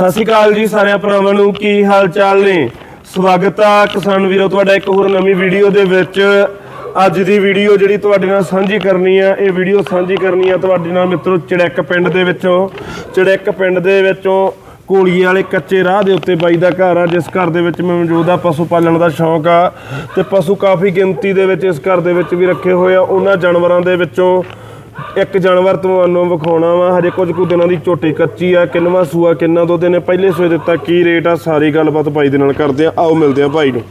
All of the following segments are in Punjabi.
ਸਤਿ ਸ਼੍ਰੀ ਅਕਾਲ ਜੀ ਸਾਰਿਆਂ ਭਰਾਵਾਂ ਨੂੰ, ਕੀ ਹਾਲ ਚਾਲ ਨੇ? ਸਵਾਗਤ ਆ ਕਿਸਾਨ ਵੀਰੋ, ਤੁਹਾਡਾ ਇੱਕ ਹੋਰ ਨਵੀਂ ਵੀਡੀਓ ਦੇ ਵਿੱਚ। ਅੱਜ ਦੀ ਵੀਡੀਓ ਜਿਹੜੀ ਤੁਹਾਡੇ ਨਾਲ ਸਾਂਝੀ ਕਰਨੀ ਆ, ਇਹ ਵੀਡੀਓ ਸਾਂਝੀ ਕਰਨੀ ਆ ਤੁਹਾਡੇ ਨਾਲ ਮਿੱਤਰੋ, ਚੜੈਕ ਪਿੰਡ ਦੇ ਵਿੱਚੋਂ। ਚੜੈਕ ਪਿੰਡ ਦੇ ਵਿੱਚੋਂ ਕੋਲੀਏ ਵਾਲੇ ਕੱਚੇ ਰਾਹ ਦੇ ਉੱਤੇ ਬਾਈ ਦਾ ਘਰ ਆ, ਜਿਸ ਘਰ ਦੇ ਵਿੱਚ ਮੌਜੂਦ ਆ, ਪਸ਼ੂ ਪਾਲਣ ਦਾ ਸ਼ੌਂਕ ਆ। ਤੇ ਪਸ਼ੂ ਕਾਫੀ ਗਿਣਤੀ ਦੇ ਵਿੱਚ ਇਸ ਘਰ ਦੇ ਵਿੱਚ ਵੀ ਰੱਖੇ ਹੋਏ ਆ, ਉਹਨਾਂ ਜਾਨਵਰਾਂ ਦੇ ਵਿੱਚੋਂ ਇੱਕ ਜਾਨਵਰ ਤੁਹਾਨੂੰ ਵਿਖਾਉਣਾ ਵਾ ਹਜੇ ਕੁਝ ਕੁ ਦਿਨਾਂ ਦੀ ਝੋਟੀ ਕੱਚੀ ਆ ਕਿੰਨਵਾ ਸੂਆ ਕਿੰਨਾ ਦੁੱਧ ਨੇ ਪਹਿਲੇ ਸੂਏ ਦਿੱਤਾ ਕੀ ਰੇਟ ਆ ਸਾਰੀ ਗੱਲਬਾਤ ਭਾਈ ਦੇ ਨਾਲ ਕਰਦੇ ਆ। ਆਓ ਮਿਲਦੇ ਆ ਭਾਈ ਨੂੰ।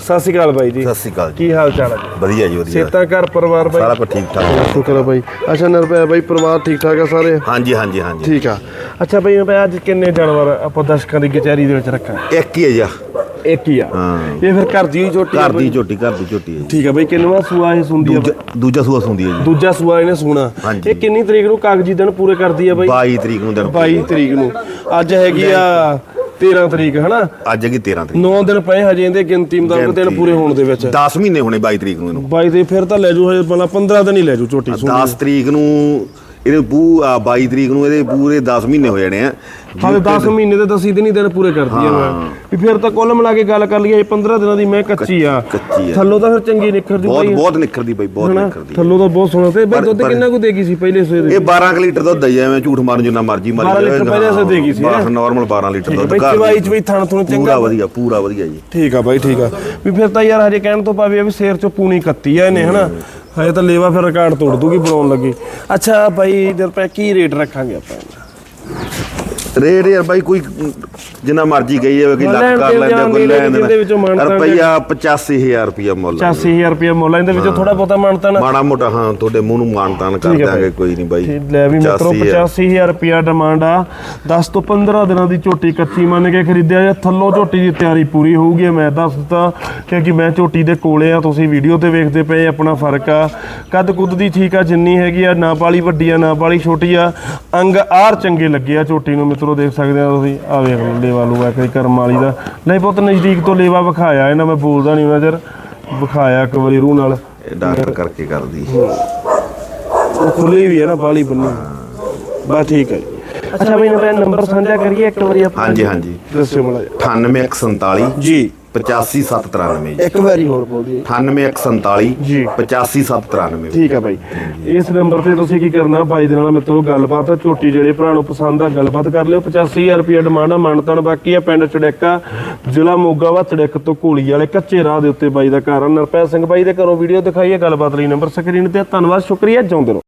ਸਤਿ ਸ਼੍ਰੀ ਅਕਾਲ ਭਾਈ ਜੀ। ਸਤਿ ਸ਼੍ਰੀ ਅਕਾਲ ਜੀ। ਕੀ ਹਾਲ ਚਾਲ ਆ ਜੀ? ਵਧੀਆ ਜੀ ਵਧੀਆ। ਸੇਤਾ ਘਰ ਪਰਿਵਾਰ ਸਾਰਾ ਭਾਈ ਕੁਝ ਠੀਕ ਠਾਕ। ਹੈ। ਸ਼ੁਕਰ ਆ ਭਾਈ। ਅੱਛਾ ਨਰਪੈ ਭਾਈ ਪਰਿਵਾਰ ਠੀਕ ਠਾਕ ਆ ਸਾਰੇ? ਹਾਂਜੀ ਹਾਂਜੀ ਹਾਂਜੀ। ਠੀਕ ਆ। ਅੱਛਾ ਭਾਈ ਮੈਂ ਅੱਜ ਕਿੰਨੇ ਜਾਨਵਰ ਆਪਾਂ ਦਰਸ਼ਕਾਂ ਦੀ ਕਚਹਿਰੀ ਦੇ ਵਿੱਚ ਰੱਖਾਂ? ਇੱਕ ਹੀ ਹੈ ਜੀ। ਇੱਕ ਹੀ ਆ। ਇਹ ਫਿਰ ਘਰ ਦੀ ਹੀ ਝੋਟੀ ਆ ਘਰ ਦੀ? ਝੋਟੀ ਘਰ ਦੀ ਝੋਟੀ ਹੈ ਜੀ। ਠੀਕ ਆ ਭਾਈ ਕਿੰਨਵਾ ਸੂਆ ਇਹ ਸੁੰਦੀ ਆ ਦੂਜਾ ਦੂਜਾ ਸੂਆ ਸੁੰਦੀ ਹੈ ਜੀ। ਦੂਜਾ ਸੂਆ ਇਹਨੇ ਸੁਣਾ। ਹਾਂਜੀ। ਇਹ ਕਿੰਨੀ ਤਰੀਕ ਨੂੰ ਕਾਗਜ਼ੀ ਦਿਨ ਪੂਰੇ ਕਰਦੀ ਆ ਬਾਈ? 22 ਤਰੀਕ ਨੂੰ ਦਿਨ 22 ਤਰੀਕ ਨੂੰ। ਅੱਜ ਹੈਗੀ ਆ 13 ਤਰੀਕ ਹਨਾ? ਅੱਜ ਹੈਗੀ 13 ਤਰੀਕ। 9 ਦਿਨ ਪਏ ਹਜੇ ਇਹਦੇ ਗਿਣਤੀ ਮੁਤਾਬਕ ਦਿਨ। ਪੂਰੇ ਹੋਣ ਦੇ ਵਿੱਚ। 10 ਮਹੀਨੇ ਹੋਣੇ 22 ਤਰੀਕ ਨੂੰ ਇਹਨੂੰ। 22 ਤੇ ਫਿਰ ਤਾਂ ਲੈ ਜੂ ਹਜੇ ਪਹਿਲਾਂ 15 ਦਿਨ ਹੀ ਲੈ ਜੂ ਝੋਟੀ ਸੁਣੀ। 10 ਤਰੀਕ ਨੂੰ ਇਹਦੇ ਪੂ ਆ 22 ਤਰੀਕ ਨੂੰ ਇਹਦੇ ਪੂਰੇ 10 ਮਹੀਨੇ ਹੋ ਜਾਣੇ ਆ। ਹਾਲੇ 10 ਮਹੀਨੇ ਤੇ 10 ਦਿਨ ਹੀ ਦਿਨ ਪੂਰੇ ਕਰਦੀ ਆ ਮੈਂ। ਵੀ ਫਿਰ ਤਾਂ ਕੁੱਲ ਮਿਲਾ ਕੇ ਗੱਲ ਕਰ ਲਈਏ ਇਹ 15 ਦਿਨਾਂ ਦੀ ਮੈਂ ਕੱਚੀ ਆ। ਕੱਚੀ ਆ। ਥੱਲੋਂ ਤਾਂ ਫਿਰ ਚੰਗੀ ਨਿਖਰਦੀ ਬਹੁਤ ਬਾਈ। ਬਹੁਤ ਨਿਖਰਦੀ ਬਈ ਬਹੁਤ ਨਿਖਰਦੀ। ਥੱਲੋਂ ਤਾਂ ਬਹੁਤ ਸੋਹਣਾ ਤੇ ਬਾਈ ਦੁੱਧ ਕਿੰਨਾ ਕੁ ਦੇਗੀ ਸੀ ਪਹਿਲੇ ਸਵੇਰੇ ਇਹ 12 ਕੁ ਲੀਟਰ ਦੁੱਧ ਦਈ ਐਵੇਂ ਝੂਠ ਮਾਰਨ ਜਿੰਨਾ ਮਰਜ਼ੀ ਮਾਰੀ 12 ਲੀਟਰ ਪਹਿਲੇ ਸੇ ਦੇਗੀ ਸੀ? ਬਸ ਨਾਰਮਲ 12 ਲੀਟਰ ਦੁੱਧ ਘਰ। ਚਵਾਈ ਚ ਵੀ ਥਣ ਥਣ ਚੰਗਾ ਪੂਰਾ ਵਧੀਆ ਪੂਰਾ ਵਧੀਆ ਜੀ। ਠੀਕ ਆ ਬਾਈ ਠੀਕ ਆ। ਵੀ ਫਿਰ ਤਾਂ ਯਾਰ ਹਜੇ ਕਹਿਣ ਤੋਂ ਆ ਵੀ ਸ਼ੇਰ ਚੋਂ ਪੂਣੀ ਕੱਤੀ ਆ ਇਹਨੇ ਹਨਾ? ਹਜੇ ਤਾਂ ਲੇਵਾ ਫਿਰ ਰਿਕਾਰਡ ਤੋੜ ਦੂਗੀ ਬਣਾਉਣ ਲੱਗੀ। ਅੱਛਾ ਬਾਈ ਪੈ ਕੀ ਰੇਟ ਰੱਖਾਂਗੇ ਆਪਾਂ? ਰੇਟ ਯਾਰ ਬਾਈ ਕੋਈ ਜਿੰਨਾ ਮਰਜ਼ੀ ਗਈ ਜਾਵੇ ਕਿ ਲੱਖ ਕਰ ਲੈਂਦਾ ਕੋਈ ਲੈਣ ਮਾਨਤਾ ਰੁਪਈਆ 85000 ਰੁਪਈਆ ਮੁੱਲ 85000 ਰੁਪਏ ਮੁੱਲ ਇਹਦੇ ਵਿੱਚੋਂ ਥੋੜਾ ਬਹੁਤਾ ਮਾਨਤਾ ਨਾ ਮਾੜਾ ਮੋਟਾ ਹਾਂ ਤੁਹਾਡੇ ਮੂੰਹ ਨੂੰ ਮਾਨਤਾਨ ਕਰ ਦਾਂਗੇ ਕੋਈ ਨਹੀਂ ਬਾਈ। ਲੈ ਵੀ ਮਿੱਤਰੋ 85,000 85000 ਰੁਪਿਆ ਡਿਮਾਂਡ ਆ। 10 ਤੋਂ 15 ਦਿਨਾਂ ਦੀ ਝੋਟੀ ਕੱਚੀ ਮੰਨ ਕੇ ਖਰੀਦਿਆ ਜਾਂ ਥੱਲੋਂ ਝੋਟੀ ਦੀ ਤਿਆਰੀ ਪੂਰੀ ਹੋਊਗੀ ਮੈਂ ਦੱਸ ਦਿੱਤਾ। ਕਿਉਂਕਿ ਮੈਂ ਝੋਟੀ ਦੇ ਕੋਲੇ ਆ ਤੁਸੀਂ ਵੀਡੀਓ ਤੇ ਵੇਖਦੇ ਪਏ ਆਪਣਾ ਫ਼ਰਕ ਆ। ਕੱਦ ਕੁੱਦ ਦੀ ਠੀਕ ਆ ਜਿੰਨੀ ਹੈਗੀ ਆ ਨਾ ਬਾਲੀ ਵੱਡੀ ਆ ਨਾ ਬਾਲੀ ਛੋਟੀ ਆ। ਅੰਗ ਆਰ ਚੰਗੇ ਲੱਗੇ ਆ ਝੋਟੀ ਨੂੰ ਮਿੱਤਰੋ। ਦੇਖ ਸਕਦੇ ਆ ਤੁਸੀਂ। ਆ ਵੇਖ ਲਓ ਲੇਵਾ ਲੂਆ ਕੋਈ ਕਰਮ ਵਾਲੀ ਦਾ। ਨਹੀਂ ਬਹੁਤ ਨਜ਼ਦੀਕ ਤੋਂ ਲੇਵਾ ਵਿਖਾਇਆ ਇਹਨਾਂ ਮੈਂ ਬੋਲਦਾ ਨਹੀਂ ਉਹਨਾਂ ਚਿਰ ਵਿਖਾਇਆ ਇੱਕ ਵਾਰੀ ਰੂਹ ਨਾਲ। ਇਹ ਡਾਕਟਰ ਕਰਕੇ ਕਰਦੀ। ਉਹ ਖੁੱਲੀ ਵੀ ਹੈ ਨਾ ਬਾਲੀ ਬੰਨੀ। ਬਸ ਠੀਕ ਹੈ। ਅੱਛਾ ਬਈ ਨੰਬਰ ਸਾਂਝਾ ਕਰੀਏ ਇੱਕ ਵਾਰੀ ਆਪਾਂ ਹਾਂਜੀ ਹਾਂਜੀ। ਦੱਸਿਓ ਮੜਾ 98147 ਜੀ। 85793 ਜੀ। ਇੱਕ ਵਾਰੀ ਹੋਰ ਬੋਲ ਦਿਓ। 98147 ਜੀ। 85793 ਠੀਕ ਹੈ ਬਾਈ। ਇਸ ਨੰਬਰ ਤੇ ਤੁਸੀਂ ਕੀ ਕਰਨਾ ਬਾਈ ਦੇ ਨਾਲ ਮਿੱਤਰੋ ਗੱਲਬਾਤ ਝੋਟੀ ਜਿਹੜੇ ਭਰਾ ਨੂੰ ਪਸੰਦ ਆ ਗੱਲਬਾਤ ਕਰ ਲਿਓ। 85000 ਰੁਪਏ ਡਿਮਾਂਡ ਆ ਮਾਨਤਾਨ ਬਾਕੀ ਆ ਪਿੰਡ ਚੜੈਕਾ ਜ਼ਿਲ੍ਹਾ ਮੋਗਾ ਵਾ ਚੜੈਕ ਤੋਂ ਘੋਲੀ ਵਾਲੇ ਕੱਚੇ ਰਾਹ ਦੇ ਉੱਤੇ ਬਾਈ ਦਾ ਘਰ ਆ। ਨਰਪੈ ਸਿੰਘ ਬਾਈ ਦੇ ਘਰੋਂ ਵੀਡੀਓ ਦਿਖਾਈਏ ਗੱਲਬਾਤ ਲਈ ਨੰਬਰ ਸਕਰੀਨ ਤੇ। ਧੰਨਵਾਦ ਸ਼ੁਕਰੀਆ ਜਿਉਂਦੇ ਰਹੋ।